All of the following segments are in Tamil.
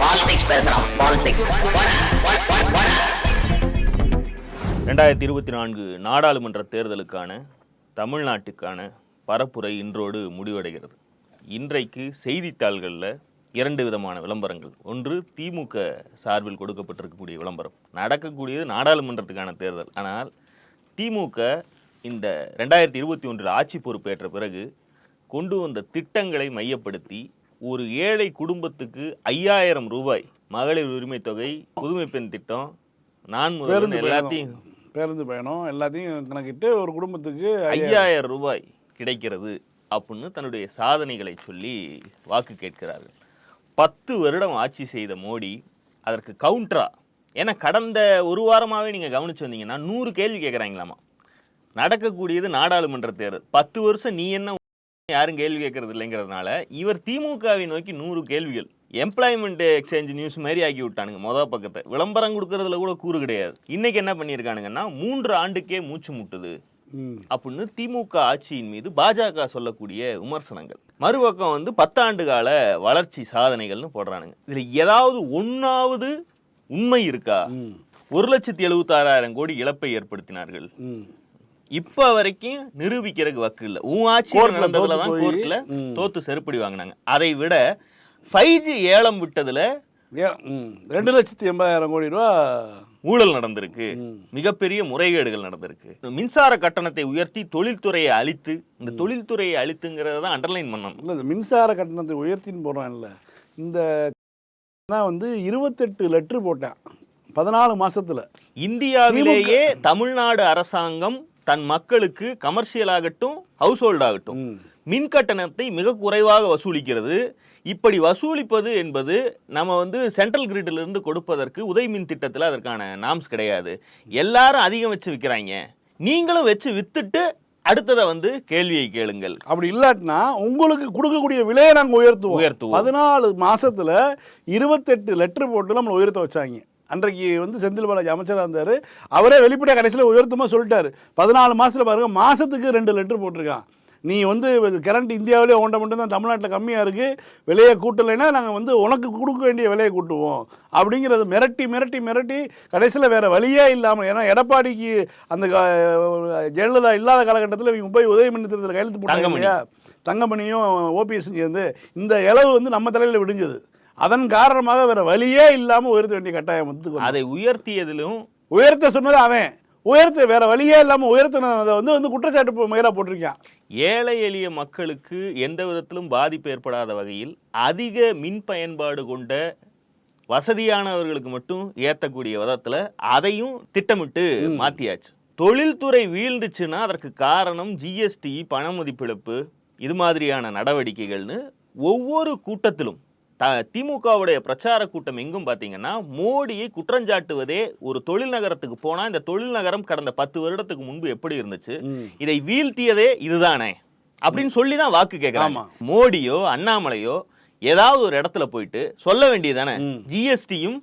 பாலிடிக்ஸ் பேசுறான் பாலிடிக்ஸ் ரெண்டாயிரத்தி இருபத்தி நான்கு நாடாளுமன்ற தேர்தலுக்கான தமிழ்நாட்டுக்கான பரப்புரை இன்றோடு முடிவடைகிறது. இன்றைக்கு செய்தித்தாள்களில் இரண்டு விதமான விளம்பரங்கள். ஒன்று திமுக சார்பில் கொடுக்கப்பட்டிருக்கக்கூடிய விளம்பரம். நடக்கக்கூடியது நாடாளுமன்றத்துக்கான தேர்தல். ஆனால் திமுக இந்த ரெண்டாயிரத்தி இருபத்தி ஒன்றில் ஆட்சி பொறுப்பேற்ற பிறகு கொண்டு வந்த திட்டங்களை மையப்படுத்தி ஒரு ஏழை குடும்பத்துக்கு ஐயாயிரம் ரூபாய் மகளிர் உரிமை தொகை புதுமை பெண் திட்டம் நான் பேருந்து எல்லாத்தையும் பேருந்து பயணம் எல்லாத்தையும் கணக்கிட்டு ஒரு குடும்பத்துக்கு ஐயா- ஐயாயிரம் ரூபாய் கிடைக்கிறது அப்படின்னு தன்னுடைய சாதனைகளை சொல்லி வாக்கு கேட்கிறார்கள். பத்து வருடம் ஆட்சி செய்த மோடி அதற்கு கவுண்டரா ஏன்னா கடந்த ஒரு வாரமாவே நீங்க கவனிச்சு வந்தீங்கன்னா நூறு கேள்வி கேட்குறாங்களாமா? நடக்கக்கூடியது நாடாளுமன்ற தேர்தல். பத்து வருஷம் நீ என்ன யாரும் கேள்வி கேட்கறது இல்லைங்கிறதுனால இவர் திமுகவை நோக்கி நூறு கேள்விகள். எம்ப்ளாய்மெண்ட் எக்ஸ்சேஞ்ச் நியூஸ் மாதிரி ஆக்கி விட்டானுங்க மொதல் பக்கத்தை. விளம்பரம் கொடுக்கறதுல கூட கூறு கிடையாது. இன்னைக்கு என்ன பண்ணியிருக்கானுங்கன்னா மூன்று ஆண்டுக்கே மூச்சு முட்டுது. அப்படின்னு திமுக ஆட்சியின் மீது பாஜக சொல்லக்கூடிய விமர்சனங்கள். மறுபக்கம் வந்து பத்தாண்டு கால வளர்ச்சி சாதனைகள்னு போடுறானுங்க. இதுல ஏதாவது ஒன்னாவது உண்மை இருக்கா. ஒரு லட்சத்தி எழுபத்தாறாயிரம் கோடி இழப்பை ஏற்படுத்தினார்கள். இப்ப வரைக்கும் நிரூபிக்கிறதுக்கு வக்கு இல்ல. உன் ஆட்சி நடந்ததுல தான் கோர்ட்ல. தோத்து செருப்படி வாங்கினாங்க. அதை விட ஃபைவ் ஜி ஏலம் விட்டதுல. ரெண்டு லட்சத்தி எண்பதாயிரம் கோடி ரூபா ஊழல் நடந்திருக்கு. மிகப்பெரிய முறைகேடுகள் நடந்திருக்கு. மின்சார கட்டணத்தை உயர்த்தி தொழில்துறையை அழித்து இந்த தொழில்துறையை அழித்துங்கிறத தான் அண்டர்லைன் பண்ணணும். இல்லை இந்த மின்சார கட்டணத்தை உயர்த்தின்னு போடுறான்ல இந்த நான் வந்து இருபத்தெட்டு லெட்ரு போட்டேன். பதினாலு மாசத்துல. இந்தியாவிலேயே தமிழ்நாடு அரசாங்கம் தன் மக்களுக்கு கமர்ஷியல் ஆகட்டும் ஹவுஸ் ஹோல்ட் ஆகட்டும். மின் கட்டணத்தை மிக குறைவாக வசூலிக்கிறது. இப்படி வசூலிப்பது என்பது நம்ம வந்து சென்ட்ரல் கிரிட்ல இருந்து கொடுப்பதற்கு உதய் மின் திட்டத்தில் அதற்கான நாம்ஸ் கிடையாது. எல்லாரும் அதிகம் வச்சு விற்கிறாங்க நீங்களும் வச்சு வித்துட்டு அடுத்ததை வந்து கேள்வியை கேளுங்கள். அப்படி இல்லாட்டினா உங்களுக்கு கொடுக்கக்கூடிய விலையை நாங்க உயர்த்துவோம். உயர்த்துவோம். பதினாலு மாசத்துல இருபத்தெட்டு லெட்டர் போட்டு நம்மளை உயர்த்த வச்சாங்க. அன்றைக்கு வந்து செந்தில் பாலாஜி அமைச்சராக இருந்தார். அவரே வெளிப்படையாக கடைசியில் உயர்த்தமா சொல்லிட்டாரு. பதினாலு மாசத்துல பாருங்க மாசத்துக்கு ரெண்டு லெட்டர் போட்டிருக்கான். நீ வந்து கரண்ட் இந்தியாவிலே ஒன்றை மட்டும் தான் தமிழ்நாட்டில் கம்மியாக இருக்குது விலையை கூட்டலைன்னா நாங்கள் வந்து உனக்கு கொடுக்க வேண்டிய விலையை கூட்டுவோம். அப்படிங்கிறது மிரட்டி மிரட்டி மிரட்டி கடைசியில் வேற வழியே இல்லாமல் ஏன்னா எடப்பாடிக்கு அந்த ஜெயலலிதா இல்லாத காலகட்டத்தில் இவங்க போய் உதவி மின்னத்தில் கையெழுத்து போட்டாங்க தங்கமணியும் ஓபிஎஸ் சேர்ந்து இந்த இளவு வந்து நம்ம தலையில் விடுஞ்சது. அதன் காரணமாக வேற வழியே இல்லாமல் உயர்த்த வேண்டிய கட்டாயம் வந்து. அதை உயர்த்தியதிலும் உயர்த்த சொன்னது அவன். உயர்த்த வேற வழியே இல்லாமல் உயர்த்தினதை வந்து வந்து குற்றச்சாட்டு முயலாக போட்டிருக்கான். ஏழை எளிய மக்களுக்கு எந்த விதத்திலும் பாதிப்பு ஏற்படாத வகையில் அதிக மின் பயன்பாடு கொண்ட வசதியானவர்களுக்கு மட்டும் ஏற்றக்கூடிய விதத்துல அதையும் திட்டமிட்டு மாத்தியாச்சு. தொழில்துறை வீழ்ந்துச்சுன்னா அதற்கு காரணம் ஜிஎஸ்டி பண மதிப்பிழப்பு இது மாதிரியான நடவடிக்கைகள்னு ஒவ்வொரு கூட்டத்திலும் த திமுகவுடைய பிரச்சார கூட்டம் எங்கும் பார்த்தீங்கன்னா மோடியை குற்றஞ்சாட்டுவதே ஒரு தொழில் நகரத்துக்கு போனா இந்த தொழில் நகரம் கடந்த பத்து வருடத்துக்கு முன்பு எப்படி இருந்துச்சு. இதை வீழ்த்தியதே இதுதானே அப்படின்னு சொல்லி தான் வாக்கு கேட்கறாங்க ஆமா. மோடியோ அண்ணாமலையோ ஏதாவது ஒரு இடத்துல போயிட்டு சொல்ல வேண்டியதானே. ஜிஎஸ்டியும்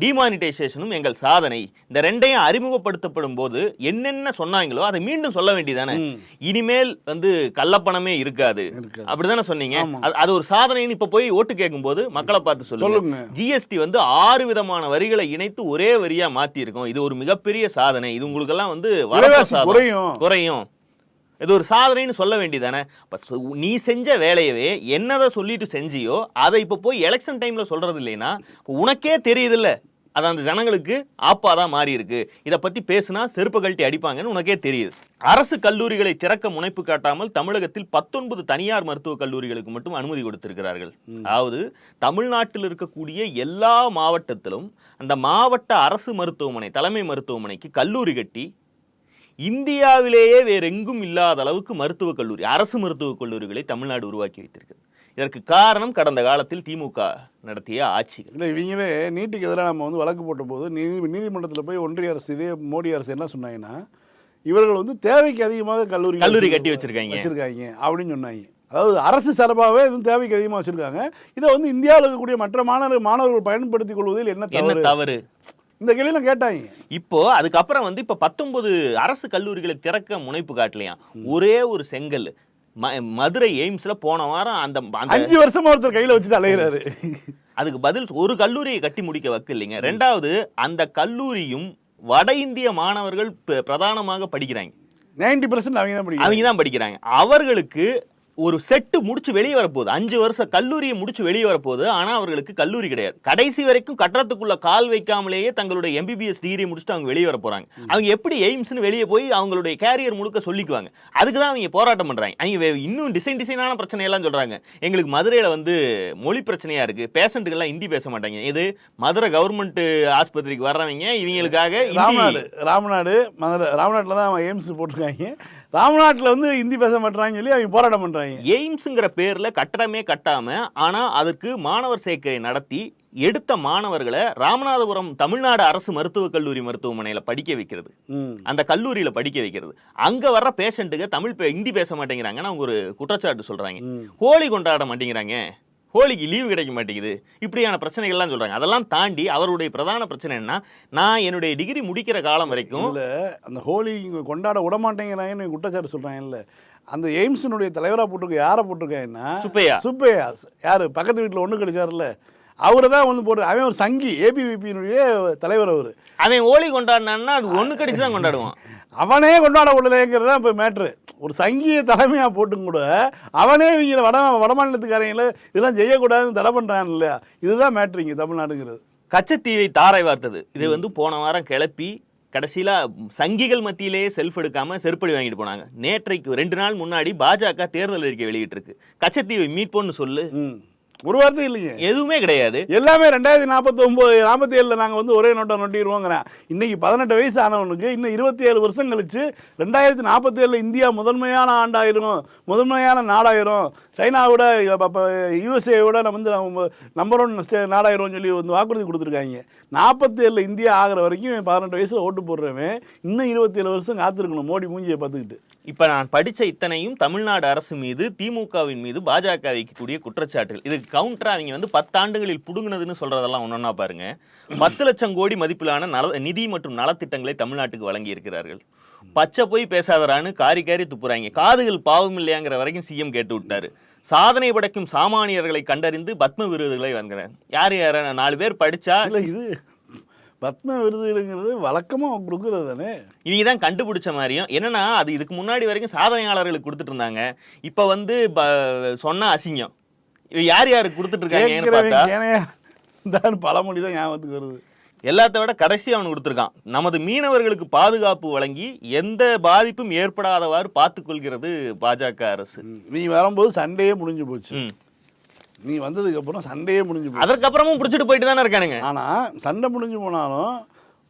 டிமானிட்டைசேஷனும் எங்கள் சாதனை. இந்த ரெண்டையும் அறிமுகப்படுத்தப்படும் போது என்னென்ன சொன்னாங்களோ அதை மீண்டும் சொல்ல வேண்டியதானே. இனிமேல் வந்து கள்ளப்பணமே இருக்காது. அப்படிதானே சொன்னீங்க. அது- ஒரு சாதனைன்னு இப்ப போய் ஓட்டு கேட்கும்போது மக்களை பார்த்து சொல்லுங்க. ஜிஎஸ்டி வந்து ஆறு விதமான வரிகளை இணைத்து ஒரே வரியா மாத்தி இருக்கோம் இது ஒரு மிகப்பெரிய சாதனை. இது உங்களுக்கெல்லாம் வந்து. குறையும். குறையும். இது ஒரு சாதனைன்னு சொல்ல வேண்டியதானே? அப்ப சு- நீ செஞ்ச வேலையவே என்னதை சொல்லிட்டு செஞ்சியோ அதை இப்ப போய் எலெக்ஷன் டைம்ல சொல்றது இல்லைன்னா இப்ப உனக்கே தெரியுதுல்ல. அது அந்த ஜனங்களுக்கு ஆப்பாதான் மாறி இருக்கு இதை பத்தி பேசுனா செருப்பு கழட்டி அடிப்பாங்கன்னு உனக்கே தெரியுது. அரசு கல்லூரிகளை திறக்க முனைப்பு காட்டாமல் தமிழகத்தில் பத்தொன்பது தனியார் மருத்துவக் கல்லூரிகளுக்கு மட்டும் அனுமதி கொடுத்திருக்கிறார்கள். அதாவது தமிழ்நாட்டில் இருக்கக்கூடிய எல்லா மாவட்டத்திலும் அந்த மாவட்ட அரசு மருத்துவமனை தலைமை மருத்துவமனைக்கு கல்லூரி கட்டி இந்தியாவிலேயே வேற எங்கும் இல்லாத அளவுக்கு மருத்துவக் கல்லூரி அரசு மருத்துவக் கல்லூரிகளை தமிழ்நாடு உருவாக்கி வைத்திருக்கிறது. இதற்கு காரணம் கடந்த காலத்தில் திமுக நடத்திய ஆட்சிகள். இல்லை இவங்களே நீட்டுக்கு எதிராக நம்ம வந்து வழக்கு போட்ட போது நீதி நீதிமன்றத்தில் போய் ஒன்றிய அரசு இதே மோடி அரசு என்ன சொன்னாங்கன்னா இவர்கள் வந்து தேவைக்கு அதிகமாக கல்லூரி கல்லூரி கட்டி வச்சிருக்காங்க. வச்சிருக்காங்க அப்படின்னு சொன்னாங்க. அதாவது அரசு சார்பாகவே இதுவும் தேவைக்கு அதிகமாக வச்சிருக்காங்க. இதை வந்து இந்தியாவில் இருக்கக்கூடிய மற்ற மாணவர் மாணவர்கள் பயன்படுத்திக் கொள்வதில் என்ன தவறு? இந்த கேள்வியெல்லாம் கேட்டாங்க. இப்போ அதுக்கப்புறம் வந்து இப்ப பத்தொன்பது அரசு கல்லூரிகளை திறக்க முனைப்பு காட்டலையாம். ஒரே ஒரு செங்கல். மதுரை எய்ம்ஸ்ல போன வாரம் அந்த அஞ்சு வருஷமா ஒருத்தர் கையில வச்சுட்டு அலைகிறாரு அதுக்கு பதில் ஒரு கல்லூரியை கட்டி முடிக்க வக்கு இல்லைங்க ரெண்டாவது அந்த கல்லூரியும் வட இந்திய மாணவர்கள் பிரதானமாக படிக்கிறாங்க. நைன்டி பர்சன்ட் அவங்க தான் படிக்கிறாங்க. அவங்க தான் படிக்கிறாங்க. அவர்களுக்கு ஒரு செட்டு முடிச்சு வெளியே வரப்போகுது. அஞ்சு வருஷம் கல்லூரியை முடிச்சு வெளியே வரப்போகுது. ஆனா அவர்களுக்கு கல்லூரி கிடையாது. கடைசி வரைக்கும் கட்டடத்துக்குள்ள கால் வைக்காமலேயே தங்களுடைய எம்பிபிஎஸ் டிகிரி முடிச்சுட்டு அவங்க வெளியே வர போறாங்க. அவங்க எப்படி எய்ம்ஸ்னு வெளியே போய் அவங்களுடைய கேரியர் முழுக்க சொல்லிக்குவாங்க. அதுக்கு தான் அவங்க போராட்டம் பண்றாங்க. அவங்க இன்னும் டிசைன் டிசைனான பிரச்சனை எல்லாம் சொல்றாங்க. எங்களுக்கு மதுரையில வந்து மொழி பிரச்சனையா இருக்கு. பேஷண்ட்டுக்கெல்லாம் ஹிந்தி பேச மாட்டாங்க. இது மதுரை கவர்மெண்ட் ஆஸ்பத்திரிக்கு வர்றவங்க. இவங்களுக்காக ராமநாடு ராமநாடு மதுரை ராமநாட்டில் தான் எய்ம்ஸ் போட்டிருக்காங்க. ராமநாட்டில் வந்து ஹிந்தி பேச மாட்டாங்கன்னு சொல்லி அவங்க போராட்டம் பண்ணுறாங்க எய்ம்ஸுங்கிற பேர்ல கட்டடமே கட்டாம ஆனா அதுக்கு மாணவர் சேர்க்கை நடத்தி எடுத்த மாணவர்களை ராமநாதபுரம் தமிழ்நாடு அரசு மருத்துவக் கல்லூரி மருத்துவமனையில படிக்க வைக்கிறது. அந்த கல்லூரியில படிக்க வைக்கிறது. அங்க வர்ற பேஷண்ட்டுக்கு தமிழ் ஹிந்தி பேச மாட்டேங்கிறாங்கன்னு அவங்க ஒரு குற்றச்சாட்டு சொல்றாங்க. ம். ஹோலி கொண்டாட மாட்டேங்கிறாங்க. ஹோலிக்கு லீவு கிடைக்க மாட்டேங்குது. இப்படியான பிரச்சனைகள்லாம் சொல்றாங்க. அதெல்லாம் தாண்டி அவருடைய பிரதான பிரச்சனை என்ன நான் என்னுடைய டிகிரி முடிக்கிற காலம் வரைக்கும் இல்ல அந்த ஹோலி இங்க கொண்டாட விட மாட்டேங்கிறாங்கன்னு குற்றச்சாட்டு சொல்றாங்கல்ல அந்த எய்ம்ஸினுடைய தலைவராக போட்டிருக்க யாரை போட்டிருக்காங்கன்னா சுப்பையா. சுப்பையா. யாரு? பக்கத்து வீட்டில் ஒன்று கிடைச்சாருல்ல. அவரை தான் வந்து போட்டு அவன் ஒரு சங்கி ஏபிவிபியினுடைய தலைவர் அவர். அவன் ஹோலி கொண்டாடினான்னா அது ஒண்ணு கடிச்சு தான் கொண்டாடுவான். அவனே கொண்டாட விடலைங்கிறது தான் இப்போ மேட்ரு ஒரு சங்கியை தலைமையாக போட்டும் கூட அவனே இவங்க வட வடமாநிலத்துக்காரங்கள இதெல்லாம் செய்யக்கூடாதுன்னு தடை பண்ணுறான் இல்லையா? இதுதான் மேட்ரு இங்கே தமிழ்நாடுங்கிறது. கச்சத்தீவை தாரை வார்த்தது. இது வந்து போன வாரம் கிளப்பி கடைசியில சங்கிகள் மத்தியிலேயே செல்ஃப் எடுக்காம செருப்படி வாங்கிட்டு போனாங்க. நேற்றைக்கு ரெண்டு நாள் முன்னாடி பாஜக தேர்தல் அறிக்கை வெளியிட்டிருக்கு. கச்சத்தீவை மீட்போன்னு சொல்லு. ஒரு வார்த்தை இல்லைங்க எதுவுமே கிடையாது. எல்லாமே ரெண்டாயிரத்தி நாற்பத்தி ஒம்பது நாற்பத்தி ஏழில் நாங்கள் வந்து ஒரே நோட்டை நொட்டிடுவோங்கிறேன். இன்னைக்கு பதினெட்டு வயசு ஆனவனுக்கு இன்னும் இருபத்தி ஏழு வருஷம் கழிச்சு ரெண்டாயிரத்தி நாற்பத்தி ஏழில் இந்தியா முதன்மையான ஆண்டாயிரும் முதன்மையான நாடாயிரும். சைனாவோட இப்போ யூஎஸ்ஏவோட நம்ம வந்து நம்ம நம்பர் ஒன் ஸ்டே நாடாயிரும் சொல்லி வந்து வாக்குறுதி கொடுத்துருக்காங்க. நாற்பத்தி ஏழில் இந்தியா ஆகிற வரைக்கும் பதினெட்டு வயசில் ஓட்டு போடுறவன் இன்னும் இருபத்தி ஏழு வருஷம் காத்திருக்கணும் மோடி மூஞ்சியை பார்த்துக்கிட்டு. இப்போ நான் படித்த இத்தனையும் தமிழ்நாடு அரசு மீது திமுகவின் மீது பாஜக வைக்கக்கூடிய குற்றச்சாட்டுகள். இதுக்கு கவுண்டரா அவங்க வந்து பத்தாண்டுகளில் புடுங்கினதுன்னு சொல்கிறதெல்லாம் ஒன்றா பாருங்க. பத்து லட்சம் கோடி மதிப்பிலான நல நிதி மற்றும் நலத்திட்டங்களை தமிழ்நாட்டுக்கு வழங்கி இருக்கிறார்கள் பச்சை போய் பேசாதரான்னு காரி காரி துப்புறாங்க. காதுகள் பாவம் இல்லையாங்கிற வரைக்கும் சிஎம் கேட்டு விட்டாரு. சாதனை படைக்கும் சாமானியர்களை கண்டறிந்து பத்ம விருதுகளை வாங்குறேன். யார் யார? நாலு பேர் படிச்சா இல்லை இது பத்ம விருதுங்கிறது வழக்கமாக கொடுக்குறது தானே? இவங்க தான் கண்டுபிடிச்ச மாதிரியும் என்னன்னா அது இதுக்கு முன்னாடி வரைக்கும் சாதனையாளர்களுக்கு கொடுத்துட்டு இருந்தாங்க இப்ப வந்து ப- சொன்னா அசிங்கம். யார் யாருக்கு கொடுத்துட்டு இருக்காங்கன்னு பார்த்தா? தான் பழமொழி தான் ஞாபகத்துக்கு வருது. எல்லாத்த விட கடைசி அவன் கொடுத்துருக்கான். நமது மீனவர்களுக்கு பாதுகாப்பு வழங்கி எந்த பாதிப்பும் ஏற்படாதவாறு பார்த்துக் கொள்கிறது பாஜக அரசு. நீ வரும்போது சண்டையே முடிஞ்சு போச்சு. நீ வந்ததுக்கு அப்புறம் சண்டையே முடிஞ்சு போச்சு. அதற்கப்புறமும் பிடிச்சிட்டு போயிட்டு தானே இருக்கானுங்க. ஆனா சண்டை முடிஞ்சு போனாலும்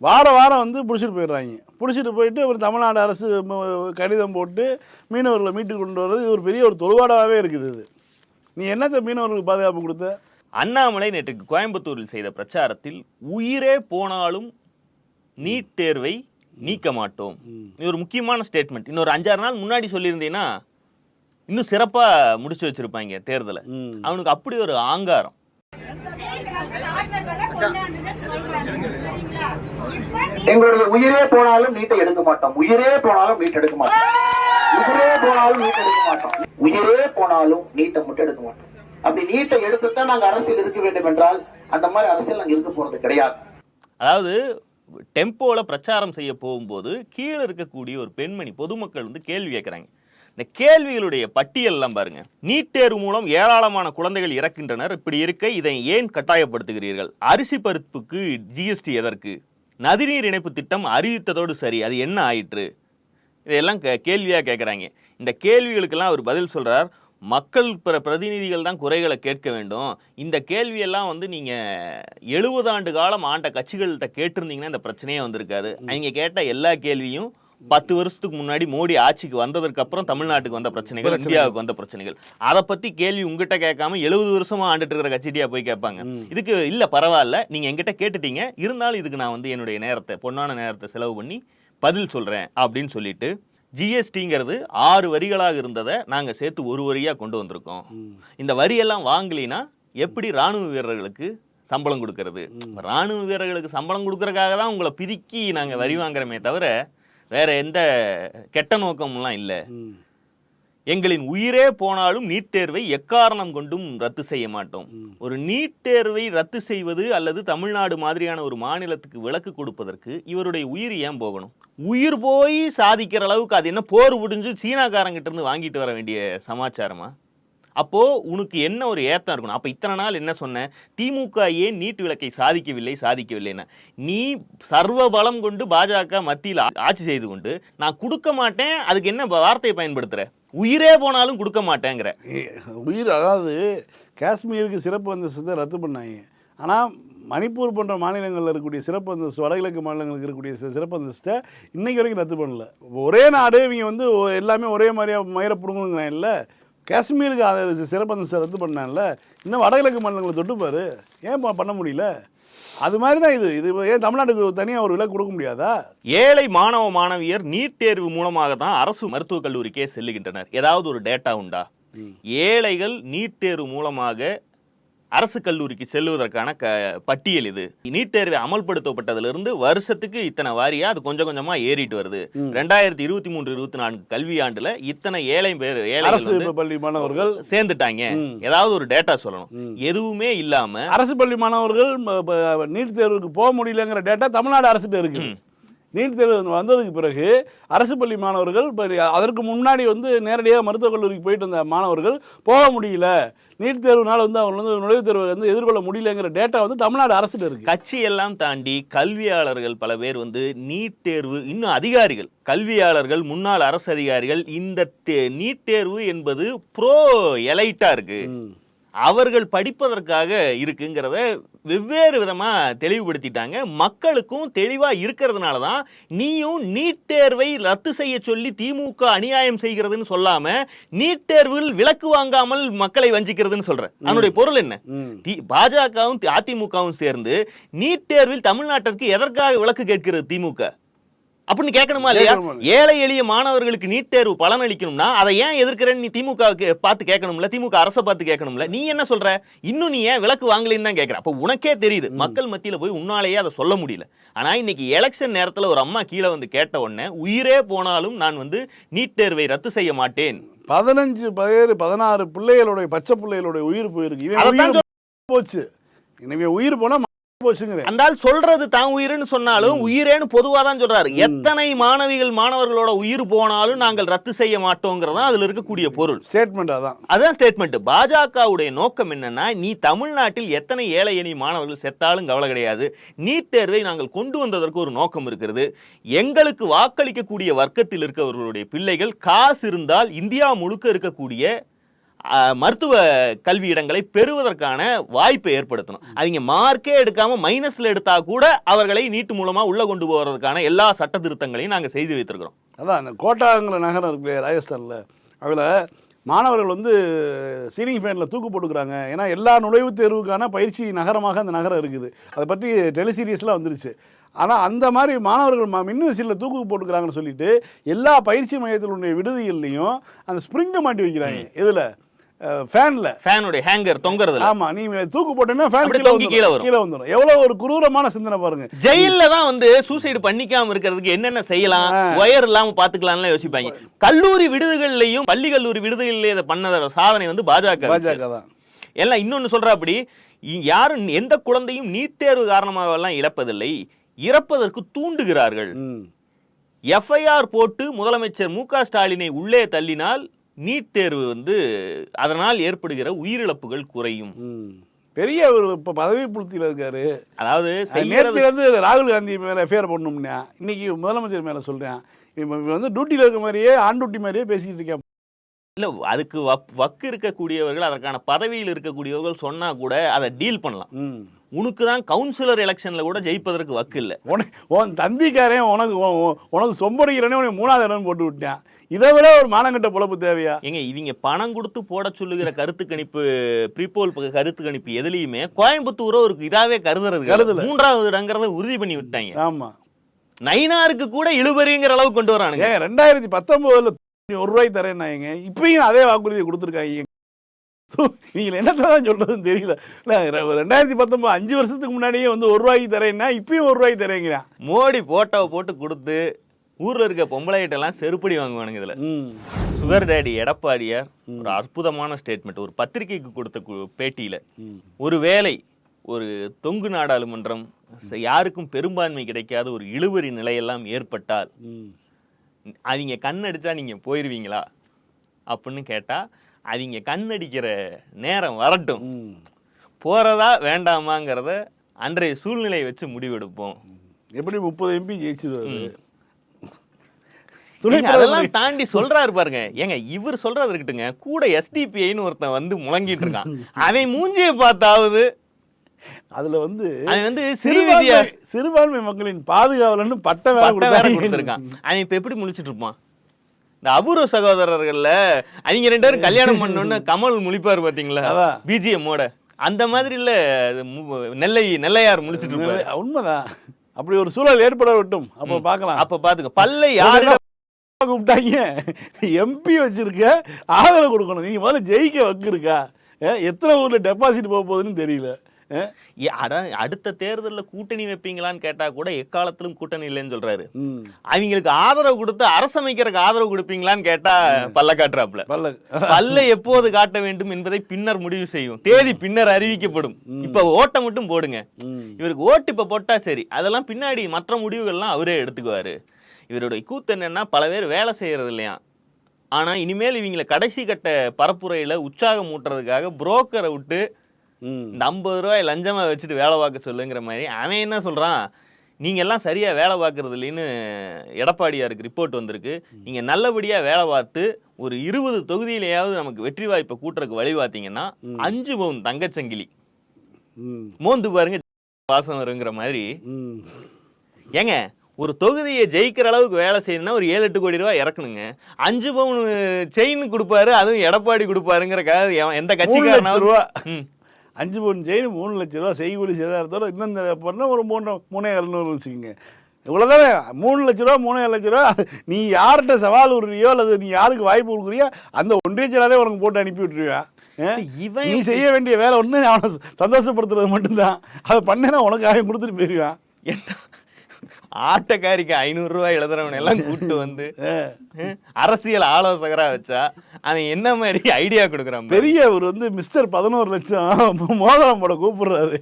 வார வாரம் வந்து பிடிச்சிட்டு போயிடுறாங்க. பிடிச்சிட்டு போயிட்டு அப்புறம் தமிழ்நாடு அரசு கடிதம் போட்டு மீனவர்களை மீட்டு கொண்டு வர்றது இது ஒரு பெரிய ஒரு தொழுவாடாவே இருக்குது இது. நீ என்னத்த மீனவர்களுக்கு பாதுகாப்பு கொடுத்த? அண்ணாமலை நேற்றுக்கு கோயம்புத்தூரில் செய்த பிரச்சாரத்தில் உயிரே போனாலும் நீட் தேர்வை நீக்க மாட்டோம். இது ஒரு முக்கியமான ஸ்டேட்மெண்ட் இன்னொரு அஞ்சாறு நாள் முன்னாடி சொல்லியிருந்தீங்கன்னா இன்னும் சிறப்பா முடிச்சு வச்சிருப்பாங்க தேர்தலை. அவனுக்கு அப்படி ஒரு ஆங்காரம். எங்களுடைய உயிரே போனாலும் நீட்டை எடுக்க மாட்டோம். உயிரே போனாலும் நீட் எடுக்க மாட்டோம். உயிரே போனாலும் நீட் எடுக்க மாட்டோம். உயிரே போனாலும் நீட்டை மட்டும் எடுக்க மாட்டோம். அப்படி நீட்டை எடுத்துத்தான் நாங்க அரசியல் இருக்க வேண்டும் என்றால் அந்த மாதிரி அரசியல் நாங்க இருக்க போறது கிடையாது. அதாவது டெம்போல பிரச்சாரம் செய்ய போகும்போது கீழே இருக்கக்கூடிய ஒரு பெண்மணி பொதுமக்கள் வந்து கேள்வி கேட்குறாங்க. இந்த கேள்விகளுடைய பட்டியல்லாம் பாருங்க. நீட் தேர்வு மூலம் ஏராளமான குழந்தைகள் இறக்கின்றனர். இப்படி இருக்க இதை ஏன் கட்டாயப்படுத்துகிறீர்கள்? அரிசி பருப்புக்கு ஜிஎஸ்டி எதற்கு? நதிநீர் இணைப்பு திட்டம் அறிவித்ததோடு சரி அது என்ன ஆயிற்று? இதையெல்லாம் கே கேள்வியாக கேட்குறாங்க. இந்த கேள்விகளுக்கெல்லாம் அவர் பதில் சொல்கிறார் மக்கள் பிர பிரதிநிதிகள் தான் குறைகளை கேட்க வேண்டும். இந்த கேள்வியெல்லாம் வந்து நீங்க எழுபது ஆண்டு காலம் ஆண்ட கட்சிகள்கிட்ட கேட்டிருந்தீங்கன்னா இந்த பிரச்சனையே வந்திருக்காது. அவங்க கேட்ட எல்லா கேள்வியும் பத்து வருஷத்துக்கு முன்னாடி மோடி ஆட்சிக்கு வந்ததற்கு அப்புறம் தமிழ்நாட்டுக்கு வந்த பிரச்சனைகள் பிரச்சனை. இந்தியாவுக்கு வந்த பிரச்சனைகள். அதை பத்தி கேள்வி உங்ககிட்ட கேட்காம எழுபது வருஷமா ஆண்டுட்டு இருக்கிற கட்சிட்டியா போய் கேட்பாங்க. இதுக்கு இல்ல பரவாயில்ல. நீங்க என்கிட்ட கேட்டுட்டீங்க. இருந்தாலும் இதுக்கு நான் வந்து என்னுடைய நேரத்தை பொன்னான நேரத்தை செலவு பண்ணி பதில் சொல்றேன் அப்படின்னு சொல்லிட்டு ஜிஎஸ்டிங்கிறது ஆறு வரிகளாக இருந்ததை நாங்க சேர்த்து ஒரு வரியா கொண்டு வந்திருக்கோம். இந்த வரியெல்லாம் வாங்கலினா எப்படி ராணுவ வீரர்களுக்கு சம்பளம் கொடுக்கறது? ராணுவ வீரர்களுக்கு சம்பளம் கொடுக்கறதுக்காக தான் உங்களை பிதுக்கி நாங்க வரி வாங்குறோமே தவிர வேற எந்த கெட்ட நோக்கம்லாம் இல்லை. எங்களின் உயிரே போனாலும் நீட் தேர்வை எக்காரணம் கொண்டும் ரத்து செய்ய மாட்டோம். ஒரு நீட் தேர்வை ரத்து செய்வது அல்லது தமிழ்நாடு மாதிரியான ஒரு மாநிலத்துக்கு விலக்கு கொடுப்பதற்கு இவருடைய உயிர் ஏன் போகணும்? உயிர் போய் சாதிக்கிற அளவுக்கு அது என்ன போர் முடிஞ்சு சீனாக்காரங்கிட்ட இருந்து வாங்கிட்டு வர வேண்டிய சமாச்சாரமா? அப்போது உனக்கு என்ன ஒரு ஏத்தம் இருக்கணும்? அப்போ இத்தனை நாள் என்ன சொன்ன? திமுக ஏன் நீட் விளக்கை சாதிக்கவில்லை சாதிக்கவில்லைன்னா நீ சர்வ பலம் கொண்டு பாஜக மத்தியில் ஆட்சி செய்து கொண்டு நான் கொடுக்க மாட்டேன் அதுக்கு என்ன வார்த்தையை பயன்படுத்துகிற உயிரே போனாலும் கொடுக்க மாட்டேங்கிற. உயிர் அதாவது காஷ்மீருக்கு சிறப்பு அந்தஸ்தை ரத்து பண்ணாங்க. ஆனால் மணிப்பூர் போன்ற மாநிலங்களில் இருக்கக்கூடிய சிறப்பு அந்தஸ்து வடகிழக்கு மாநிலங்களுக்கு இருக்கக்கூடிய சிறப்பு அந்தஸ்தை இன்னைக்கு வரைக்கும் ரத்து பண்ணல. ஒரே நாடு இவங்க வந்து எல்லாமே ஒரே மாதிரியாக மயிர பிடுங்குங்கிறேன் இல்லை. காஷ்மீருக்கு அது சிறப்பு அந்தஸ்தை ரத்து பண்ணான்ல. இன்னும் வடகிழக்கு மாநிலங்களை தொட்டுப்பாரு. ஏன் பண்ண முடியல? அது மாதிரி தான் இது. இது ஏன் தமிழ்நாட்டுக்கு தனியாக ஒரு விலக்கு கொடுக்க முடியாதா? ஏழை மாணவ மாணவியர் நீட் தேர்வு மூலமாக தான் அரசு மருத்துவக் கல்லூரிக்கே செல்லுகின்றனர். ஏதாவது ஒரு டேட்டா உண்டா? ஏழைகள் நீட் தேர்வு மூலமாக அரசு கல்லூரிக்கு செல்வதற்கான க பட்டியல் இது நீட் தேர்வை அமல்படுத்தப்பட்டதிலிருந்து வருஷத்துக்கு இத்தனை வாரியா அது கொஞ்சம் கொஞ்சமா ஏறிட்டு வருது ரெண்டாயிரத்தி இருபத்தி மூன்று இருபத்தி நான்கு கல்வியாண்டுல இத்தனை ஏழை பேர் அரசு வந்து பள்ளி மாணவர்கள் சேர்ந்துட்டாங்க. ஏதாவது ஒரு டேட்டா சொல்லணும். எதுவுமே இல்லாம அரசு பள்ளி மாணவர்கள் நீட் தேர்வுக்கு போக முடியலங்கிற டேட்டா தமிழ்நாடு அரசுகிட்ட இருக்கு. நீட் தேர்வு வந்து வந்ததுக்கு பிறகு அரசு பள்ளி மாணவர்கள் இப்ப அதற்கு முன்னாடி வந்து நேரடியாக மருத்துவக் கல்லூரிக்கு போயிட்டு வந்த மாணவர்கள் போக முடியல. நீட் தேர்வுனால வந்து அவங்க வந்து நுழைவுத் தேர்வை வந்து எதிர்கொள்ள முடியலங்கிற டேட்டா வந்து தமிழ்நாடு அரசுகிட்ட இருக்கு. கட்சி எல்லாம் தாண்டி கல்வியாளர்கள் பல பேர் வந்து நீட் தேர்வு இன்னும் அதிகாரிகள் கல்வியாளர்கள் முன்னாள் அரசு அதிகாரிகள் இந்த தே- நீட் தேர்வு என்பது ப்ரோ எலைட்டா இருக்கு. அவர்கள் படிப்பதற்காக இருக்குங்கிறத வெவ்வேறு விதமா தெளிவுபடுத்திட்டாங்க. மக்களுக்கும் தெளிவா இருக்கிறதுனால தான் நீயும் நீட் தேர்வை ரத்து செய்ய சொல்லி திமுக அநியாயம் செய்கிறதுன்னு சொல்லாம நீட் தேர்வில் விலக்கு வாங்காமல் மக்களை வஞ்சிக்கிறதுன்னு சொல்ற. அதனுடைய பொருள் என்ன? பாஜகவும் அதிமுகவும் சேர்ந்து நீட் தேர்வில் தமிழ்நாட்டிற்கு எதற்காக விலக்கு கேட்கிறது திமுக? அப்படின்னு கேட்கணுமா இல்லையா? ஏழை எளிய மாணவர்களுக்கு நீட் தேர்வு பலன் அளிக்கணும்னா அதை ஏன் எதிர்க்கிறேன்னு நீ திமுக பார்த்து கேட்கணும்ல திமுக அரசை பார்த்து கேட்கணும்ல நீ என்ன சொல்ற? இன்னும் நீ ஏன் விலக்கு வாங்கலைன்னு தான் கேட்கிற. அப்ப உனக்கே தெரியுது மக்கள் மத்தியில போய் உன்னாலேயே அதை சொல்ல முடியல. ஆனா இன்னைக்கு எலெக்ஷன் நேரத்துல ஒரு அம்மா கீழே வந்து கேட்ட உடனே உயிரே போனாலும் நான் வந்து நீட் தேர்வை ரத்து செய்ய மாட்டேன். பதினஞ்சு பேர் பதினாறு பிள்ளைகளுடைய பச்சை பிள்ளைகளுடைய உயிர் போயிருக்கு. போச்சு. இனிமே உயிர் போனா போச்சுங்கிறேன் அந்த ஆள் சொல்றது தான் உயிர்னு சொன்னாலும் உயிரேன்னு பொதுவா தான் சொல்றாரு. எத்தனை மாணவிகள் மாணவர்களோட உயிர் போனாலும் நாங்கள் ரத்து செய்ய மாட்டோங்கிறதா அதுல இருக்கக்கூடிய பொருள். ஸ்டேட்மெண்ட் அதான். அதான் ஸ்டேட்மெண்ட் பாஜகவுடைய நோக்கம் என்னன்னா நீ தமிழ்நாட்டில் எத்தனை ஏழை எணி மாணவர்கள் செத்தாலும் கவலை கிடையாது. நீட் தேர்வை நாங்கள் கொண்டு வந்ததற்கு ஒரு நோக்கம் இருக்கிறது. எங்களுக்கு வாக்களிக்கக்கூடிய வர்க்கத்தில் இருக்கவர்களுடைய பிள்ளைகள் காசு இருந்தால் இந்தியா முழுக்க இருக்கக்கூடிய மருத்துவ கல்வி இடங்களை பெறுவதற்கான வாய்ப்பை ஏற்படுத்தணும். அவங்க மார்க்கே எடுக்காம மைனஸ்ல எடுத்தா கூட அவர்களை நீட் மூலமா உள்ள கொண்டு போவதற்கான எல்லா சட்ட திருத்தங்களையும் நாங்க செய்து வைத்திருக்கிறோம். அதான் அந்த கோட்டாங்கிற நகரம் இருக்கு ராஜஸ்தானில். அதில் மாணவர்கள் வந்து சீலிங் ஃபேனில் தூக்கு போட்டுக்கிறாங்க. ஏன்னா எல்லா நுழைவுத் தேர்வுக்கான பயிற்சி நகரமாக அந்த நகரம் இருக்குது. அதை பற்றி டெலிசீரியஸ்லாம் வந்துருச்சு. ஆனால் அந்த மாதிரி மாணவர்கள் மா மின் விசிலில் தூக்கு போட்டுக்கிறாங்கன்னு சொல்லிட்டு எல்லா பயிற்சி மையத்தினுடைய விடுதிகள்லையும் அந்த ஸ்ப்ரிங்கை மாட்டி வைக்கிறாங்க. இதில் ஃபேனில். ஃபேனுடைய ஹேங்கர் தொங்குறதுல. ஆமா நீ தூக்கு போட்டேன்னா ஃபேன் தொங்கி கீழே வரும். கீழே வந்துடும் எவ்வளோ ஒரு குரூரமான சிந்தனை பாருங்க. ஜெயில்ல தான் வந்து சூசைடு பண்ணிக்காம இருக்கிறதுக்கு என்னென்ன செய்யலாம் ஒயர் இல்லாம பாத்துக்கலாம்னு யோசிப்பாங்க. கல்லூரி விடுதிகள்லயும் பள்ளி கல்லூரி விடுதிகள்லயே இதை பண்ணத சாதனை வந்து பாஜக பாஜக தான். எல்லாம் இன்னொன்னு சொல்றாப்படி இ- யாரும் எந்த குழந்தையும் நீட் தேர்வு காரணமாக எல்லாம் இழப்பதில்லை இறப்பதற்கு தூண்டுகிறார்கள். எஃப்ஐஆர் போட்டு முதலமைச்சர் மு க ஸ்டாலினை உள்ளே தள்ளினால் நீட் தேர்வு வந்து அதனால் ஏற்படுகிற உயிரிழப்புகள் குறையும். பெரிய ஒரு இப்போ பதவி புலத்தியில் இருக்காரு. அதாவது வந்து ராகுல் காந்தி மேலே எஃப்ஐஆர் பண்ணணும்னா இன்னைக்கு முதலமைச்சர் மேலே சொல்கிறேன் இவன் வந்து டியூட்டியில் இருக்க மாதிரியே ஆன் டியூட்டி மாதிரியே பேசிக்கிட்டு இருக்கேன். இல்ல அதுக்கு வக்- வக்கு இருக்கக்கூடியவர்கள் அதற்கான பதவியில் இருக்கக்கூடியவர்கள் சொன்னா கூட அதை டீல் பண்ணலாம். உனக்கு தான் கவுன்சிலர் எலெக்ஷன்ல கூட ஜெயிப்பதற்கு வக்கு இல்ல. உனக்கு உன் தந்திக்காரன் உனக்கு உன்- உன்- உனக்கு சொம்படிக்கிறனே உனக்கு மூணாவது இடம் போட்டு விட்டான். இதை விட ஒரு மானங்கட்ட பொழப்பு தேவையா? ஏங்க இவங்க பணம் கொடுத்து போட சொல்லுகிற கருத்து கணிப்பு ப்ரீபோல் கருத்து கணிப்பு எதுலயுமே கோயம்புத்தூரை ஒரு இதாவே கருதுறது கருதல. மூன்றாவது இடங்கிறத உறுதி பண்ணி விட்டாங்க. ஆமா. நைனாருக்கு கூட இழுபறிங்கிற அளவுக்கு கொண்டு வரானுங்க. ரெண்டாயிரத்தி பத்தொம்போதுல ஒரு ரூபாய் தரேன்னாங்க இப்பயும் அதே வாக்குறுதியை கொடுத்துருக்காங்க நீங்கள் என்னத்தான் சொல்றதுன்னு தெரியல. ரெண்டாயிரத்தி பத்தொன்பது அஞ்சு வருஷத்துக்கு முன்னாடியே வந்து ஒரு ரூபாய்க்கு தரேன்னா இப்பயும் ஒரு ரூபாய்க்கு தரேங்கிறான். மோடி போட்டோவை போட்டு கொடுத்து ஊர்ல இருக்க பொம்பளைகிட்ட எல்லாம் செருப்படி வாங்குவானுங்க இதுல. சுகர் டேடி எடப்பாடியார் ஒரு அற்புதமான ஸ்டேட்மெண்ட் ஒரு பத்திரிகைக்கு கொடுத்த பேட்டியில. ஒரு வேளை ஒரு தொங்கு நாடாளுமன்றம் யாருக்கும் பெரும்பான்மை கிடைக்காத ஒரு இழுபறி நிலையெல்லாம் ஏற்பட்டால் அவங்க கண்ணடிச்சா நீங்க போயிருவீங்களா? அப்படின்னு கேட்டா அவங்க கண்ணடிக்கிற நேரம் வரட்டும். ம். போறதா வேண்டாமாங்கிறத அன்றைய சூழ்நிலையை வச்சு முடிவெடுப்போம். எப்படி முப்பது எம்பி ஜெயிச்சிருவாரு. துணை அதெல்லாம் தாண்டி சொல்றாரு பாருங்க. ஏங்க இவர் சொல்றது இருக்கட்டுங்க. கூட எஸ்டிபிஐன்னு ஒருத்தன் வந்து முழங்கிட்டு இருக்கான். அவன் மூஞ்சியை பார்த்தாவது. அதுல வந்து வந்து சிறுபான்மை சிறுபான்மை மக்களின் பாதுகாவலன்னு வேற கொடுத்தாங்க. கொடுத்திருக்கான். அவன் இப்ப எப்படி முழிச்சிட்டு இருப்பான்? இந்த அபூர்வ சகோதரர்கள்ல அவங்க ரெண்டு பேரும் கல்யாணம் பண்ணோன்னு கமல் முழிப்பாரு பாத்தீங்களா? அதான். பிஜிஎம்மோட அந்த மாதிரி இல்ல நெல்லை நெல்லையார் முழிச்சிட்டு இருப்பாரு. உண்மைதான். அப்படி ஒரு சூழல் ஏற்பட விட்டும் அப்ப பார்க்கலாம். அப்ப பாத்துக்க. பல்ல யாரு கூப்பிட்டாங்க. எம்பி வச்சிருக்க ஆதரவு கொடுக்கணும். நீங்க முதல்ல ஜெயிக்க வக்கிருக்கா எத்தனை ஊர்ல டெபாசிட் போக போகுதுன்னு தெரியல. அடுத்த தேர்தல்ல கூட்டணி வைப்பீங்களான்னு கேட்டா கூட எக்காலத்திலும் கூட்டணி இல்லைன்னு சொல்றாரு. ம், அவங்களுக்கு ஆதரவு கொடுத்து அரசமைக்கிறதுக்கு ஆதரவு கொடுப்பீங்களான்னு கேட்டா பல்ல காட்டுறாப்ல பல்ல. பல்ல எப்போது காட்ட வேண்டும் என்பதை பின்னர் முடிவு செய்யும். தேதி பின்னர் அறிவிக்கப்படும். இப்ப ஓட்டை மட்டும் போடுங்க. இவருக்கு ஓட்டு இப்ப போட்டா சரி. அதெல்லாம் பின்னாடி மற்ற முடிவுகள்லாம் அவரே எடுத்துக்குவாரு. இவருடைய கூத்து என்னன்னா பல பேர் வேலை செய்யறது இல்லையா? ஆனா இனிமேல் இவங்களை கடைசி கட்ட பரப்புரையில உற்சாகம் ஊட்டுறதுக்காக புரோக்கரை விட்டு இந்த ஐம்பது ரூபாய் லஞ்சமா வச்சுட்டு வேலை பார்க்க சொல்லுங்கிற மாதிரி அவன் என்ன சொல்றான்? நீங்க எல்லாம் சரியா வேலை பார்க்கறது இல்லைன்னு எடப்பாடியாருக்கு ரிப்போர்ட் வந்திருக்கு. நீங்க நல்லபடியா வேலை பார்த்து ஒரு இருபது தொகுதியிலேயாவது நமக்கு வெற்றி வாய்ப்பை கூட்டுறதுக்கு வழி பார்த்தீங்கன்னா அஞ்சு பவுன் தங்கச்சங்கிலி. மோந்து பாருங்க வாசம் வருங்கிற மாதிரி. ஏங்க ஒரு தொகுதியை ஜெயிக்கிற அளவுக்கு வேலை செய்யணும்னா ஒரு ஏழு எட்டு கோடி ரூபாய் இறக்கணுங்க. அஞ்சு பவுன் செயின் கொடுப்பாரு அதுவும் எடப்பாடி கொடுப்பாருங்கிறக்காக எந்த கட்சிக்காரனாவது ரூபா. அஞ்சு பவுன் செயின் மூணு லட்ச ரூபா செய்கூலி சேதாரத்தோட இன்னும் இந்த பண்ண ஒரு மூணு மூணே எழுநூறு வச்சுக்கோங்க. இவ்வளோதானே மூணு லட்ச ரூபா மூணே லட்ச ரூபா. நீ யார்கிட்ட சவால் விடுறியோ அல்லது நீ யாருக்கு வாய்ப்பு கொடுக்குறியோ அந்த ஒன்றிய செயலாளரே உனக்கு போட்டு அனுப்பி விட்டுருவேன்? இவன் நீ செய்ய வேண்டிய வேலை ஒன்று அவனை சந்தோஷப்படுத்துறது மட்டும்தான். அதை பண்ணேன்னா உனக்கு ஆயம் கொடுத்துட்டு போயிடுவான் என்ன? ஆட்டக்காரிக்கு ஐநூறு ரூபாய் எழுதுறவன் எல்லாம் கூட்டு வந்து அரசியல் ஆலோசகரா வச்சா அவன் என்ன மாதிரி ஐடியா கொடுக்குறான் பாரு. பெரிய அவர் வந்து மிஸ்டர் பதினோரு லட்சம் மோதிரம் போட கூப்பிடுறாரு.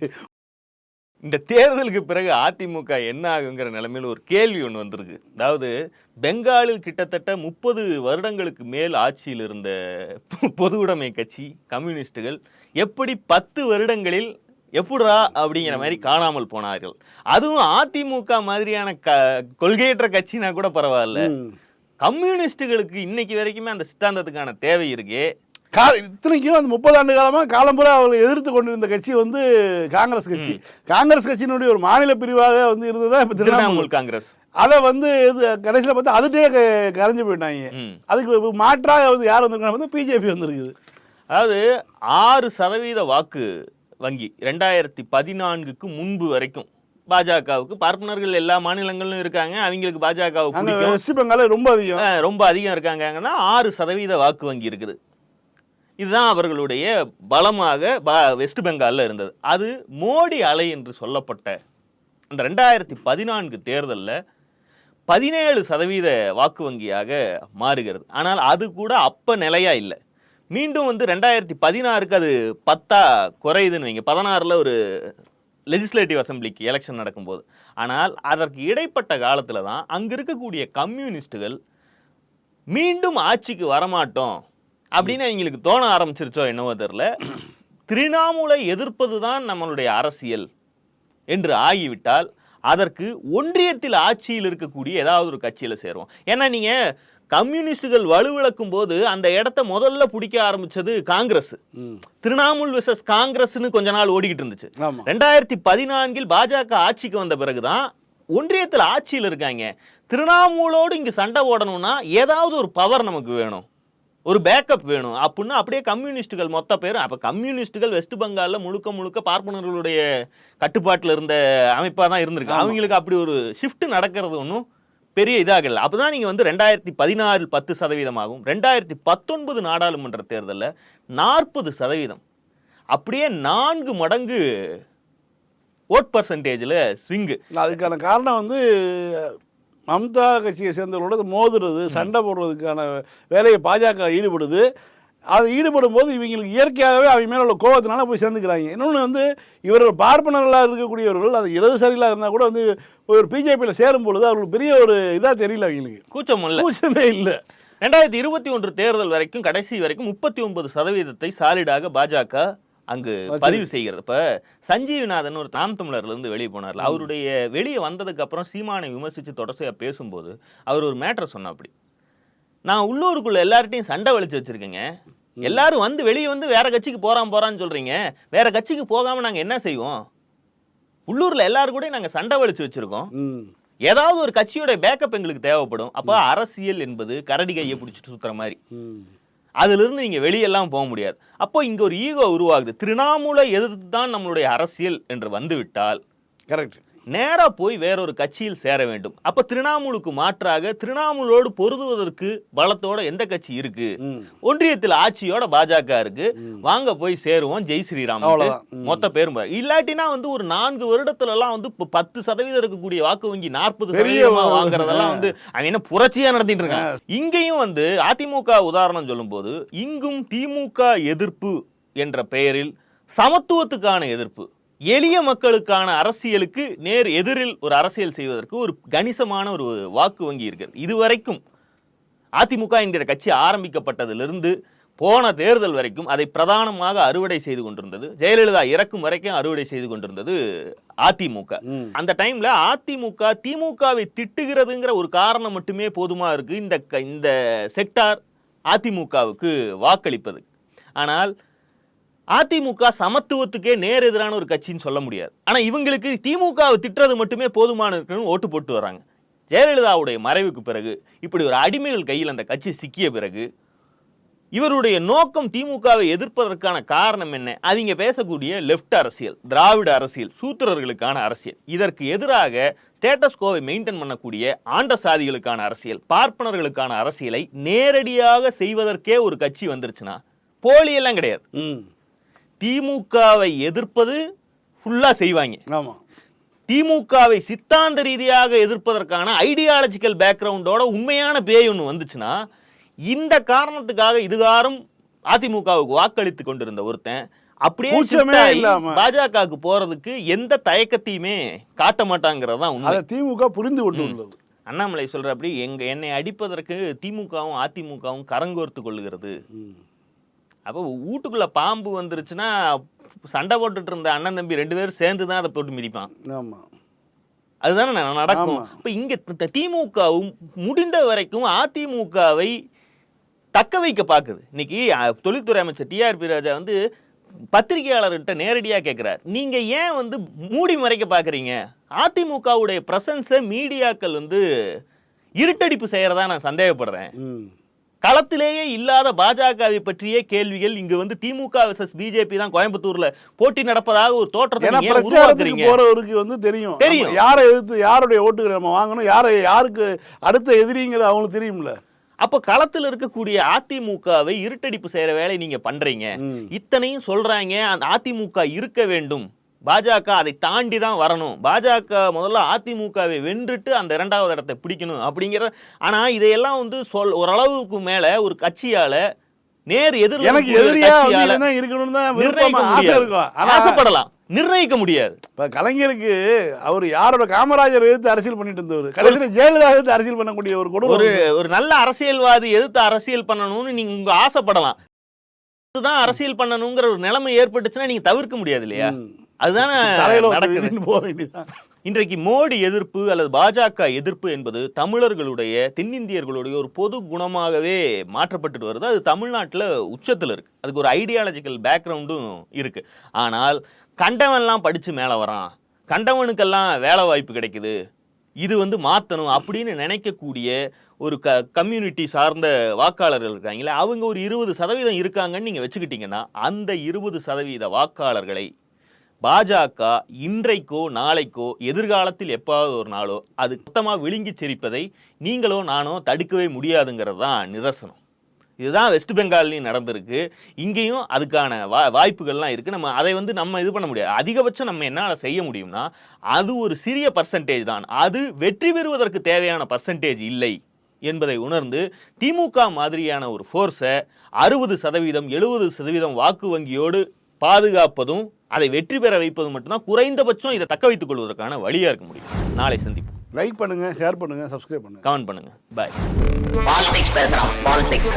இந்த தேர்தலுக்கு பிறகு அதிமுக என்ன ஆகுங்கிற நிலைமையில் ஒரு கேள்வி ஒன்று வந்திருக்கு. அதாவது பெங்காலில் கிட்டத்தட்ட முப்பது வருடங்களுக்கு மேல் ஆட்சியில் இருந்த பொது உடைமை கட்சி கம்யூனிஸ்டுகள் எப்படி பத்து வருடங்களில் எப்படிரா அப்படிங்கிற மாதிரி காணாமல் போனார்கள். அதுவும் அதிமுக மாதிரியான க கொள்கையற்ற கட்சினா கூட பரவாயில்ல. கம்யூனிஸ்டுகளுக்கு இன்னைக்கு வரைக்குமே அந்த சித்தாந்தத்துக்கான தேவை இருக்கே. இத்தனைக்கும் அந்த முப்பது ஆண்டு காலமா காலம்புற அவங்களை எதிர்த்து கொண்டிருந்த கட்சி வந்து காங்கிரஸ் கட்சி. காங்கிரஸ் கட்சியினுடைய ஒரு மாநில பிரிவாக வந்து இருந்ததா இப்ப திரிணாமுல் காங்கிரஸ். அதை வந்து இது கடைசியில் பார்த்தா அதுட்டே கரைஞ்சு போயிட்டாங்க. அதுக்கு மாற்றாக வந்து யார் வந்திருக்காங்க பார்த்தா பிஜேபி வந்திருக்குது. அதாவது ஆறு சதவீத வாக்கு வங்கி. ரெண்டாயிரத்தி பதினான்குக்கு முன்பு வரைக்கும் பாஜகவுக்கு. பார்ப்பனர்கள் எல்லா மாநிலங்களிலும் இருக்காங்க. அவங்களுக்கு பாஜக அங்க பிடிக்கும். வெஸ்ட் பெங்கால ரொம்ப அதிகம். ரொம்ப அதிகம் இருக்காங்கன்னா ஆறு சதவீத வாக்கு வங்கி இருக்குது. இதுதான் அவர்களுடைய பலமாக வெஸ்ட் பெங்கால்ல இருந்தது. அது மோடி அலை என்று சொல்லப்பட்ட அந்த ரெண்டாயிரத்தி பதினான்கு தேர்தலில் பதினேழு சதவீத வாக்கு வங்கியாக மாறுகிறது. ஆனால் அது கூட அப்ப நிலையா இல்லை. மீண்டும் வந்து ரெண்டாயிரத்தி பதினாறுக்கு அது பத்தா குறையுதுன்னு வைங்க. பதினாறில் ஒரு லெஜிஸ்லேட்டிவ் அசம்பிளிக்கு எலெக்ஷன் நடக்கும்போது. ஆனால் அதற்கு இடைப்பட்ட காலத்தில் தான் அங்கே இருக்கக்கூடிய கம்யூனிஸ்டுகள் மீண்டும் ஆட்சிக்கு வரமாட்டோம் அப்படின்னு அவங்களுக்கு தோண ஆரம்பிச்சிருச்சோ என்னவோ தெரில. திரிணாமுலை எதிர்ப்பது தான் நம்மளுடைய அரசியல் என்று ஆகிவிட்டால் அதற்கு ஒன்றியத்தில் ஆட்சியில் இருக்கக்கூடிய ஏதாவது ஒரு கட்சியில் சேருவோம். ஏன்னா நீங்கள் கம்யூனிஸ்டுகள் வலுவிழக்கும் போது அந்த இடத்த முதல்ல பிடிக்க ஆரம்பிச்சது காங்கிரஸ். திரிணாமுல் விசஸ் காங்கிரஸ்னு கொஞ்ச நாள் ஓடிக்கிட்டு இருந்துச்சு. ரெண்டாயிரத்தி பதினான்கில் பாஜக ஆட்சிக்கு வந்த பிறகுதான் ஒன்றியத்தில் ஆட்சியில் இருக்காங்க. திரிணாமுலோடு இங்க சண்டை போடணும்னா ஏதாவது ஒரு பவர் நமக்கு வேணும். ஒரு பேக்கப் வேணும். அப்படின்னா அப்படியே கம்யூனிஸ்டுகள் மொத்த பேரும் அப்ப கம்யூனிஸ்டுகள் வெஸ்ட் பெங்கால்ல முழுக்க முழுக்க பார்ப்பனர்களுடைய கட்டுப்பாட்டுல இருந்த அமைப்பா தான் இருந்திருக்கு. அவங்களுக்கு அப்படி ஒரு ஷிஃப்ட் நடக்கிறது ஒன்றும் பெரிய இதாகல. அப்பதான் நீங்கள் வந்து ரெண்டாயிரத்தி பதினாறில் பத்து சதவீதமாகவும் ரெண்டாயிரத்தி பத்தொன்பது நாடாளுமன்ற தேர்தலில் நாற்பது சதவீதம். அப்படியே நான்கு மடங்கு ஓட் பர்சன்டேஜில் ஸ்விங்கு அதுக்கான காரணம் வந்து மம்தா கட்சியை சேர்ந்தவர்களோட மோதுறது சண்டை போடுறதுக்கான வேலையை பாஜக ஈடுபடுது. அது ஈடுபடும் போது இவங்களுக்கு இயற்கையாகவே அவங்க மேலே உள்ள கோபத்தினால போய் சேர்ந்துக்கிறாங்க. இன்னொன்று வந்து இவர்கள் பார்ப்பனர்களாக இருக்கக்கூடியவர்கள் அது இடதுசாரிகளாக இருந்தால் கூட வந்து ஒரு பிஜேபியில் சேரும் பொழுது அவங்களுக்கு பெரிய ஒரு இதாக தெரியல அவங்களுக்கு. கூச்சம் இல்ல. கூச்சமே இல்லை. ரெண்டாயிரத்தி இருபத்தி ஒன்று தேர்தல் வரைக்கும் கடைசி வரைக்கும் முப்பத்தி ஒன்பது சதவீதத்தை சாலிடாக பாஜக அங்கு பதிவு செய்கிறது. இப்ப சஞ்சீவிநாதன் ஒரு தாம் தமிழர்ல இருந்து வெளியே போனார்ல. அவருடைய வெளியே வந்ததுக்கு அப்புறம் சீமானை விமர்சிச்சு தொடர்ச்சியா பேசும்போது அவர் ஒரு மேட்டர் சொன்னாப்படி நான் உள்ளூருக்குள்ள எல்லார்ட்டையும் சண்டை வலிச்சு வச்சிருக்கேங்க. எல்லாரும் வந்து வெளியே வந்து வேற கட்சிக்கு போறான் போறான்னு சொல்றீங்க. வேற கட்சிக்கு போகாம நாங்க என்ன செய்வோம்? உள்ளூர்ல எல்லாரும் கூட நாங்க சண்டை வலிச்சு வச்சிருக்கோம். ஏதாவது ஒரு கட்சியோட பேக்கப் எங்களுக்கு தேவைப்படும். அப்ப அரசியல் என்பது கரடி கையை பிடிச்சிட்டு சுத்துற மாதிரி. அதுல இருந்து நீங்க வெளியெல்லாம் போக முடியாது. அப்போ இங்க ஒரு ஈகோ உருவாகுது. திரிணாமுலை எதிர்த்து தான் நம்மளுடைய அரசியல் என்று வந்துவிட்டால் கரெக்ட் நேரா போய் வேறொரு கட்சியில் சேர வேண்டும். அப்ப திரிணாமுலுக்கு மாற்றாக திரிணாமுலோடு பொருதுவதற்கு பலத்தோட எந்த கட்சி இருக்கு? ஒன்றியத்தில் ஆட்சியோட பாஜக இருக்கு. வாங்க போய் சேருவோம் ஜெய் ஸ்ரீராம். மொத்த பேரும் பாரு. இல்லாட்டினா வந்து ஒரு நான்கு வருடத்துல எல்லாம் வந்து பத்து சதவீதம் இருக்கக்கூடிய வாக்கு வங்கி நாற்பது சதவீதமா வாங்குறதெல்லாம் வந்து அவன் என்ன புரட்சியா நடத்திட்டு இருக்கான் இங்கேயும் வந்து அதிமுக உதாரணம் சொல்லும்போது இங்கும் திமுக எதிர்ப்பு என்ற பெயரில் சமத்துவத்துக்கான எதிர்ப்பு. எளிய மக்களுக்கான அரசியலுக்கு நேர் எதிரில் ஒரு அரசியல் செய்வதற்கு ஒரு கணிசமான ஒரு வாக்கு வங்கி இருக்கிறது இதுவரைக்கும் அதிமுக என்கிற கட்சி ஆரம்பிக்கப்பட்டதிலிருந்து போன தேர்தல் வரைக்கும் அதை பிரதானமாக அறுவடை செய்து கொண்டிருந்தது. ஜெயலலிதா இறக்கும் வரைக்கும் அறுவடை செய்து கொண்டிருந்தது அதிமுக. அந்த டைம்ல அதிமுக திமுகவை திட்டுகிறதுங்கிற ஒரு காரணம் மட்டுமே போதுமா இருக்கு. இந்த இந்த செக்டார் அதிமுகவுக்கு வாக்களிப்பது. ஆனால் அதிமுக சமத்துவத்துக்கே நேர் எதிரான ஒரு கட்சின்னு சொல்ல முடியாது. ஆனால் இவங்களுக்கு திமுகவை திட்டுறது மட்டுமே போதுமான இருக்குன்னு ஓட்டு போட்டு வராங்க ஜெயலலிதாவுடைய மறைவுக்கு பிறகு இப்படி ஒரு அடிமைகள் கையில் அந்த கட்சி சிக்கிய பிறகு இவருடைய நோக்கம் திமுகவை எதிர்ப்பதற்கான காரணம் என்ன? அவங்க பேசக்கூடிய லெஃப்ட் அரசியல் திராவிட அரசியல் சூத்திரர்களுக்கான அரசியல். இதற்கு எதிராக ஸ்டேட்டஸ் கோவை மெயின்டைன் பண்ணக்கூடிய ஆண்ட சாதிகளுக்கான அரசியல் பார்ப்பனர்களுக்கான அரசியலை நேரடியாக செய்வதற்கே ஒரு கட்சி வந்துருச்சுன்னா போலியெல்லாம் கிடையாது. ம். திமுகவை எதிர்ப்பது ஃபுல்லா செய்வாங்க. ஆமாம் திமுகவை சித்தாந்த ரீதியாக எதிர்ப்பதற்கான ஐடியாலஜிக்கல் பேக்ரவுண்டோட உண்மையான பேய் ஒன்று வந்துச்சுன்னா இந்த காரணத்துக்காக இதுகாரும் அதிமுகவுக்கு வாக்களித்து கொண்டிருந்த ஒருத்தன் அப்படியே. பாஜகவுக்கு போறதுக்கு எந்த தயக்கத்தையுமே காட்ட மாட்டாங்கிறது தான் திமுக புரிந்து கொண்டு உள்ளது. அண்ணாமலை சொல்ற அப்படி எங்க என்னை அடிப்பதற்கு திமுகவும் அதிமுகவும் கரங்கோர்த்து கொள்ளுகிறது. அப்போ வீட்டுக்குள்ள பாம்பு வந்துருச்சுன்னா சண்டை போட்டுட்டு இருந்த அண்ணன் தம்பி ரெண்டு பேரும் சேர்ந்து தான் அதை போட்டு மிதிப்பான். ஆமாம் அதுதானே நடக்கும். இப்ப இங்க திமுகவும் முடிந்த வரைக்கும் அதிமுகவை தக்க வைக்க பாக்குது. இன்னைக்கு தொழில்துறை அமைச்சர் டிஆர்பி ராஜா வந்து பத்திரிகையாளர்கிட்ட நேரடியா கேக்குறார். நீங்க ஏன் வந்து மூடி மறைக்க பாக்குறீங்க? அதிமுகவுடைய பிரசன்ஸை மீடியாக்கள் வந்து இருட்டடிப்பு செய்யறதா நான் சந்தேகப்படுறேன். களத்திலேயே இல்லாத பாஜகவை பற்றிய கேள்விகள் இங்க வந்து திமுக விசஸ் பிஜேபி தான் கோயம்புத்தூர்ல போட்டி நடப்பதாக ஒரு தோற்றத்தை போறவருக்கு வந்து தெரியும். தெரியும். யாரை எதிர்த்து யாருடைய ஓட்டுகளை நம்ம வாங்கணும்? யாரை யாருக்கு அடுத்த எதிரிங்கிறது அவங்களுக்கு தெரியும்ல. அப்ப களத்துல இருக்கக்கூடிய அதிமுகவை இருட்டடிப்பு செய்யற வேலையை நீங்க பண்றீங்க. இத்தனையும் சொல்றாங்க அந்த அதிமுக இருக்க வேண்டும். பாஜக அதை தாண்டி தான் வரணும். பாஜக முதல்ல அதிமுகவை வென்றுட்டு அந்த இரண்டாவது இடத்தை பிடிக்கணும் அப்படிங்கிற ஆனா இதையெல்லாம் வந்து சொல் ஓரளவுக்கு மேல ஒரு கட்சியால நேர் எதிர் எனக்கு எதிரியா இருக்கணும்னு தான் ஆசை இருக்கும். ஆசைப்படலாம். நிர்ணயிக்க முடியாது. இப்ப கலைஞருக்கு அவர் யாரோட காமராஜர் எதிர்த்து அரசியல் பண்ணிட்டு இருந்தவர்? கடைசியில் ஜெயலலிதா எதிர்த்து அரசியல் பண்ணக்கூடிய ஒரு ஒரு கொடூரம் ஒரு நல்ல அரசியல்வாதி எதிர்த்து அரசியல் பண்ணணும்னு நீங்க உங்க ஆசைப்படலாம். இதுதான் அரசியல் பண்ணணுங்கிற ஒரு நிலைமை ஏற்பட்டுச்சுன்னா நீங்க தவிர்க்க முடியாது இல்லையா. அதுதானே தலையில ஒரு நடக்குது. விதின்னு போக வேண்டியதுதான். இன்றைக்கு மோடி எதிர்ப்பு அல்லது பாஜக எதிர்ப்பு என்பது தமிழர்களுடைய தென்னிந்தியர்களுடைய ஒரு பொது குணமாகவே மாற்றப்பட்டுட்டு வருது. அது தமிழ்நாட்டில் உச்சத்தில் இருக்கு. அதுக்கு ஒரு ஐடியாலஜிக்கல் பேக்ரவுண்டும் இருக்கு. ஆனால் கண்டவன்லாம் படிச்சு மேலே வரான். கண்டவனுக்கெல்லாம் வேலை வாய்ப்பு கிடைக்குது. இது வந்து மாற்றணும் அப்படின்னு நினைக்கக்கூடிய ஒரு க கம்யூனிட்டி சார்ந்த வாக்காளர்கள் இருக்காங்களே அவங்க ஒரு இருபது சதவீதம் இருக்காங்கன்னு நீங்கள் வச்சுக்கிட்டீங்கன்னா அந்த இருபது சதவீத வாக்காளர்களை பாஜக இன்றைக்கோ நாளைக்கோ எதிர்காலத்தில் எப்பாவது ஒரு நாளோ அது மொத்தமாக விழுங்கி சிரிப்பதை நீங்களோ நானோ தடுக்கவே முடியாதுங்கிறது தான் நிதர்சனம். இதுதான் வெஸ்ட் பெங்கால்லையும் நடந்திருக்கு. இங்கேயும் அதுக்கான வா வாய்ப்புகள்லாம் இருக்குது நம்ம அதை வந்து நம்ம இது பண்ண முடியாது. அதிகபட்சம் நம்ம என்ன செய்ய முடியும்னா அது ஒரு சிறிய பர்சன்டேஜ் தான். அது வெற்றி பெறுவதற்கு தேவையான பர்சன்டேஜ் இல்லை என்பதை உணர்ந்து திமுக மாதிரியான ஒரு ஃபோர்ஸை அறுபது சதவீதம் எழுபது சதவீதம் வாக்கு வங்கியோடு பாதுகாப்பதும் அதை வெற்றி பெற வைப்பதும் மட்டும்தான் குறைந்தபட்சம் இதை தக்க வைத்துக் கொள்வதற்கான வழியா இருக்க முடியும். நாளை சந்திப்போம். லைக் பண்ணுங்க ஷேர் பண்ணுங்க சப்ஸ்கிரைப் பண்ணுங்க. கமெண்ட் பண்ணுங்க. பாய் பாலிடிக்ஸ் பேசுறான் பாலிடிக்ஸ்